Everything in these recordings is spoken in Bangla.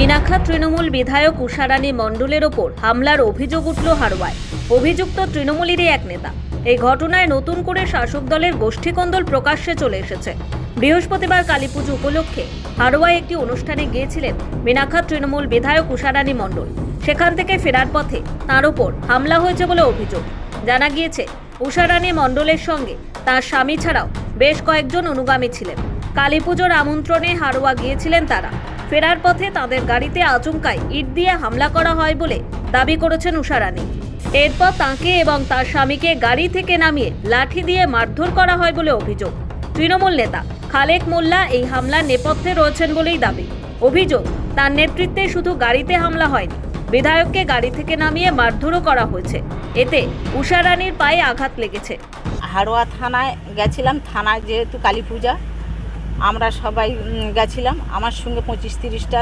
মিনাখা তৃণমূল বিধায়ক উষারানী মণ্ডলের ওপর হামলার অভিযোগ উঠল হারোয়ায়। অভিযুক্ত তৃণমূলেরই এক নেতা। এই ঘটনায় নতুন করে শাসক দলের গোষ্ঠীকন্দল প্রকাশ্যে চলে এসেছে। বৃহস্পতিবার কালীপুজো উপলক্ষে হারোয়ায় একটি অনুষ্ঠানে গিয়েছিলেন মিনাখা তৃণমূল বিধায়ক উষারানী মণ্ডল। সেখান থেকে ফেরার পথে তার ওপর হামলা হয়েছে বলে অভিযোগ। জানা গিয়েছে, উষারানী মণ্ডলের সঙ্গে তার স্বামী ছাড়াও বেশ কয়েকজন অনুগামী ছিলেন। কালীপুজোর আমন্ত্রণে হারোয়া গিয়েছিলেন তারা। ফেরার পথে তাদের গাড়িতে আচমকায় ইট দিয়ে হামলা করা হয় বলে দাবি করেছেন উষারানী এরপর তাঁকে এবং তার স্বামীকে গাড়ি থেকে নামিয়ে লাঠি দিয়ে মারধর করা হয় বলে অভিযোগ। তৃণমূল নেতা খালেক মোল্লা এই হামলার নেপথ্যে রয়েছেন বলেই দাবি। অভিযোগ, তার নেতৃত্বে শুধু গাড়িতে হামলা হয়নি, বিধায়ককে গাড়ি থেকে নামিয়ে মারধরও করা হয়েছে। এতে উষারানীর পায়ে আঘাত লেগেছে। হাড়োয়া থানায় গেছিলাম থানায় যেহেতু কালী পূজা আমরা সবাই গেছিলাম। আমার সঙ্গে পঁচিশ, তিরিশটা,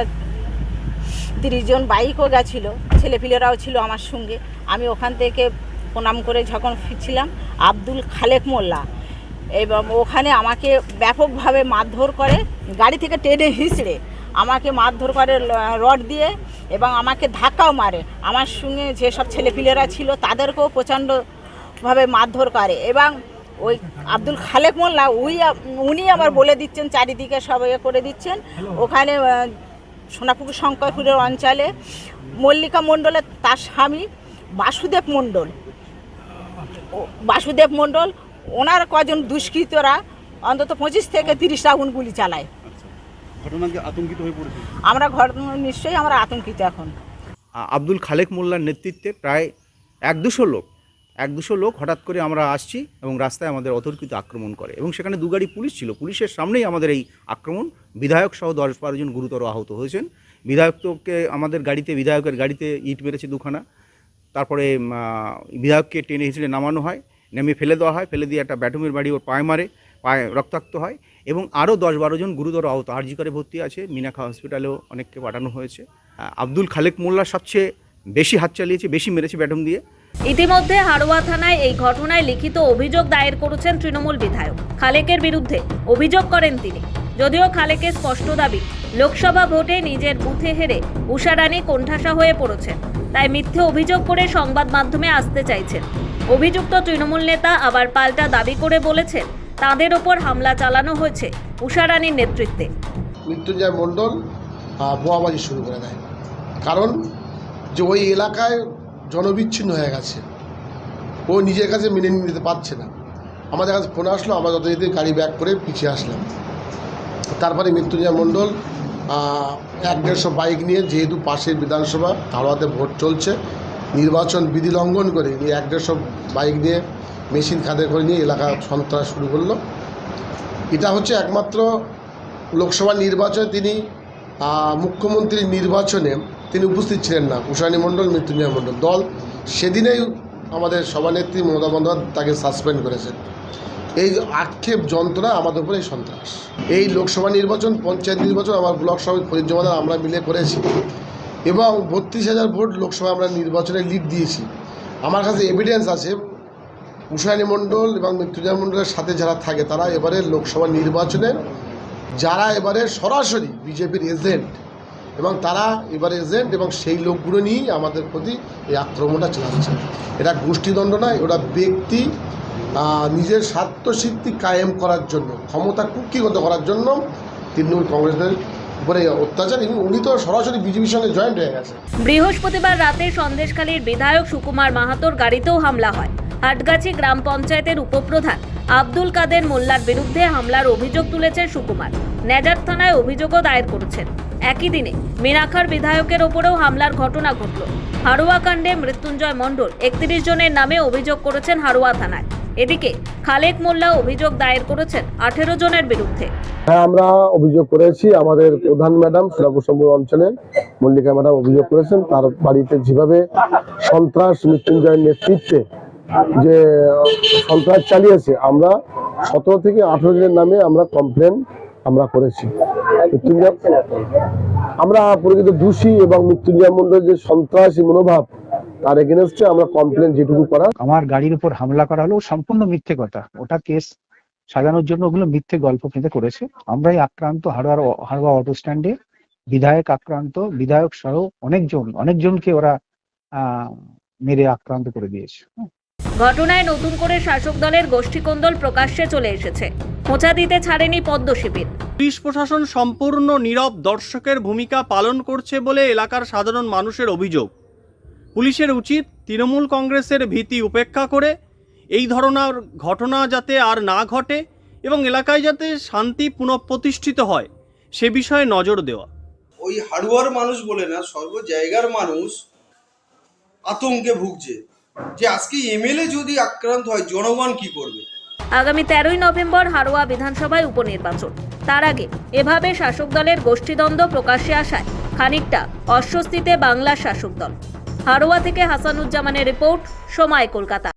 তিরিশ জন বাইকও গেছিল। ছেলেপিলেরাও ছিল আমার সঙ্গে। আমি ওখান থেকে প্রণাম করে যখন ফিরছিলাম, আব্দুল খালেক মোল্লা এবং ওখানে আমাকে ব্যাপকভাবে মারধর করে, গাড়ি থেকে টেনে হিঁচড়ে আমাকে মারধর করে রড দিয়ে এবং আমাকে ধাক্কাও মারে। আমার সঙ্গে যেসব ছেলেপিলেরা ছিল তাদেরকেও প্রচণ্ডভাবে মারধর করে এবং ওই আব্দুল খালেক মোল্লা উই উনি আবার বলে দিচ্ছেন চারিদিকে সব ইয়ে করে দিচ্ছেন। ওখানে সোনাপুকুর শঙ্করপুরের অঞ্চলে মল্লিকা মণ্ডলের তার স্বামী বাসুদেব মণ্ডল। বাসুদেব মণ্ডল ওনার কজন দুষ্কৃতরা অন্তত পঁচিশ থেকে তিরিশ রাউন্ড গুলি চালায়। আতঙ্কিত আমরা ঘর নিশ্চয়ই আমরা আতঙ্কিত এখন। আব্দুল খালেক মোল্লার নেতৃত্বে প্রায় এক দুশো লোক এক দুশো লোক হঠাৎ করে আমরা আসছি এবং রাস্তায় আমাদের অতর্কিত আক্রমণ করে এবং সেখানে দু গাড়ি পুলিশ ছিল। পুলিশের সামনেই আমাদের এই আক্রমণ। বিধায়ক সহ দশ বারো জন গুরুতর আহত হয়েছেন। বিধায়ককে আমাদের গাড়িতে, বিধায়কের গাড়িতে ইট মেরেছে দুখানা। তারপরে বিধায়ককে টেনে হিঁচড়ে নামানো হয়, নেমে ফেলে দেওয়া হয়। ফেলে দিয়ে একটা ব্যাটুমের বাড়ি ওর পায়ে মারে, পায়ে রক্তাক্ত হয় এবং আরও দশ বারো জন গুরুতর আহত, আরজি করে ভর্তি আছে। মিনাখা হসপিটালেও অনেককে পাঠানো হয়েছে। আব্দুল খালেক মোল্লা সবচেয়ে বেশি হাত চালিয়েছে, বেশি মেরেছে ব্যাটম দিয়ে। ইতিমধ্যে হারোয়া থানায় এই ঘটনায় লিখিত অভিযোগ দায়ের করেছেন তৃণমূল বিধায়ক। খালেকের বিরুদ্ধে অভিযোগ করেন তিনি। যদিও খালেকের স্পষ্ট দাবি লোকসভা ভোটে নিজের বুথে হেরে উষারানী কোণঠাসা হয়ে পড়েছেন। তাই মিথ্যে অভিযোগ করে সংবাদ মাধ্যমে আসতে চাইছেন। অভিযুক্ত তৃণমূল নেতা আবার পাল্টা দাবি করে বলেছেন তাদের ওপর হামলা চালানো হয়েছে উষারানীর নেতৃত্বে। মৃত্যুঞ্জয় মণ্ডল আহ, বোমাবাজি শুরু করে দেয়। কারণ যে ওই এলাকায় জনবিচ্ছিন্ন হয়ে গেছে। ও নিজের কাছে মেনে নিতে পারছে না। আমাদের কাছে ফোন আসলো, আমরা যত যথারীতি গাড়ি ব্যাক করে পিছিয়ে আসলাম। তারপরে মৃত্যুঞ্জয় মণ্ডল এক দেড়শো বাইক নিয়ে যেহেতু পাশের বিধানসভা তাড়াতে ভোট চলছে, নির্বাচন বিধি লঙ্ঘন করে নিয়ে এক দেড়শো বাইক নিয়ে মেশিন খাদে করে নিয়ে এলাকা সন্ত্রাস শুরু করল। এটা হচ্ছে একমাত্র লোকসভা নির্বাচনে তিনি মুখ্যমন্ত্রীর নির্বাচনে তিনি উপস্থিত ছিলেন না। উষানী মণ্ডল, মৃত্যুঞ্জয় মণ্ডল দল সেদিনেই আমাদের সভানেত্রী মমতা বন্দ্যোপাধ্যায় তাকে সাসপেন্ড করেছেন। এই আক্ষেপ, যন্ত্রণা আমাদের উপরে সন্ত্রাস। এই লোকসভা নির্বাচন, পঞ্চায়েত নির্বাচন, আমার ব্লক সভাপতি ফরিদ জমাদার আমরা মিলে করেছি এবং বত্রিশ হাজার ভোট লোকসভা আমরা নির্বাচনে লিড দিয়েছি। আমার কাছে এভিডেন্স আছে, উষানী মণ্ডল এবং মৃত্যুঞ্জয় মণ্ডলের সাথে যারা থাকে তারা এবারে লোকসভা নির্বাচনে, যারা এবারে সরাসরি বিজেপির এজেন্ট এবং তারা এবারে এজেন্ট এবং সেই লোকগুলো নিয়েই আমাদের প্রতি এই আক্রমণটা চালাচ্ছে। এটা গোষ্ঠীদণ্ড নয় ওরা ব্যক্তি নিজের স্বার্থসিদ্ধি কায়েম করার জন্য, ক্ষমতা কুক্ষিগত করার জন্য তৃণমূল কংগ্রেসের উপরে অত্যাচার। এবং উনি তো সরাসরি বিজেপির সঙ্গে জয়েন্ট হয়ে গেছে। বৃহস্পতিবার রাতে সন্দেশখালীর বিধায়ক সুকুমার মাহাতোর গাড়িতেও হামলা হয়। হাটগাছি গ্রাম পঞ্চায়েতের উপপ্রধান আব্দুল কাদের মোল্লার বিরুদ্ধে হামলার অভিযোগ তুলেছে সুকুমার। নেজার থানায় অভিযোগও দায়ের করেছেন। একই দিনে মিনাখার বিধায়কের ওপরেও হামলার ঘটনা ঘটল। হারোয়া কাণ্ডে মৃত্যুঞ্জয় মণ্ডল একত্রিশ জনের নামে অভিযোগ করেছেন হারোয়া থানায়। এদিকে খালেক মোল্লা অভিযোগ দায়ের করেছেন আঠেরো জনের বিরুদ্ধে। হ্যাঁ আমরা অভিযোগ করেছি, আমাদের প্রধান ম্যাডাম সোনাপুর অঞ্চলের মল্লিকা ম্যাডাম অভিযোগ করেছেন, তার বাড়িতে যেভাবে সন্ত্রাস মৃত্যুঞ্জয়ের নেতৃত্বে যে সন্ত্রাস চালিয়েছে, আমরা সতেরো থেকে আঠেরো জনের নামে আমরা কমপ্লেন আমরা করেছি। মৃত্যুঞ্জয় আমরা পরিচিত দোষী এবং মৃত্যুঞ্জয় মন্ডলের যে সন্ত্রাসী মনোভাব তার এগেনস্টে আমরা কমপ্লেন যেটুকু করা। আমার গাড়ির উপর হামলা করা হলো সম্পূর্ণ মিথ্যে কথা। ওটা কেস সাজানোর জন্য ওগুলো মিথ্যে গল্প ফেঁদে করেছে। আমরাই আক্রান্ত হারোয়ার হারোয়া অটো স্ট্যান্ডে বিধায়ক আক্রান্ত বিধায়ক সহ অনেকজন অনেকজনকে ওরা আহ মেরে আক্রান্ত করে দিয়েছে। ঘটনায় নতুন করে শাসক দলের গোষ্ঠীকন্দল প্রকাশ্যে চলে এসেছে। খোঁচা দিতে ছাড়েনি পদ্ম শিবির। পুলিশ প্রশাসন সম্পূর্ণ নীরব দর্শকের ভূমিকা পালন করছে বলে এলাকার সাধারণ মানুষের অভিযোগ। পুলিশের উচিত তৃণমূল কংগ্রেসের ভীতি উপেক্ষা করে এই ধরনের ঘটনা যাতে আর না ঘটে এবং এলাকায় যাতে শান্তি পুনঃপ্রতিষ্ঠিত হয় সে বিষয়ে নজর দেওয়া। ওই হাড়ুয়ার মানুষ বলে না সর্ব জায়গার মানুষ আতঙ্কে ভুগছে। যে আজকে এমএলএ যদি আক্রান্ত হয় জনগণ কি করবে? আগামী তেরোই নভেম্বর হারোয়া বিধানসভায় উপনির্বাচন। তার আগে এভাবে শাসক দলের গোষ্ঠীদ্বন্দ্ব প্রকাশ্যে আসায় খানিকটা অস্বস্তিতে বাংলার শাসক দল। হারোয়া থেকে হাসানুজ্জামানের রিপোর্ট, সময় কলকাতা।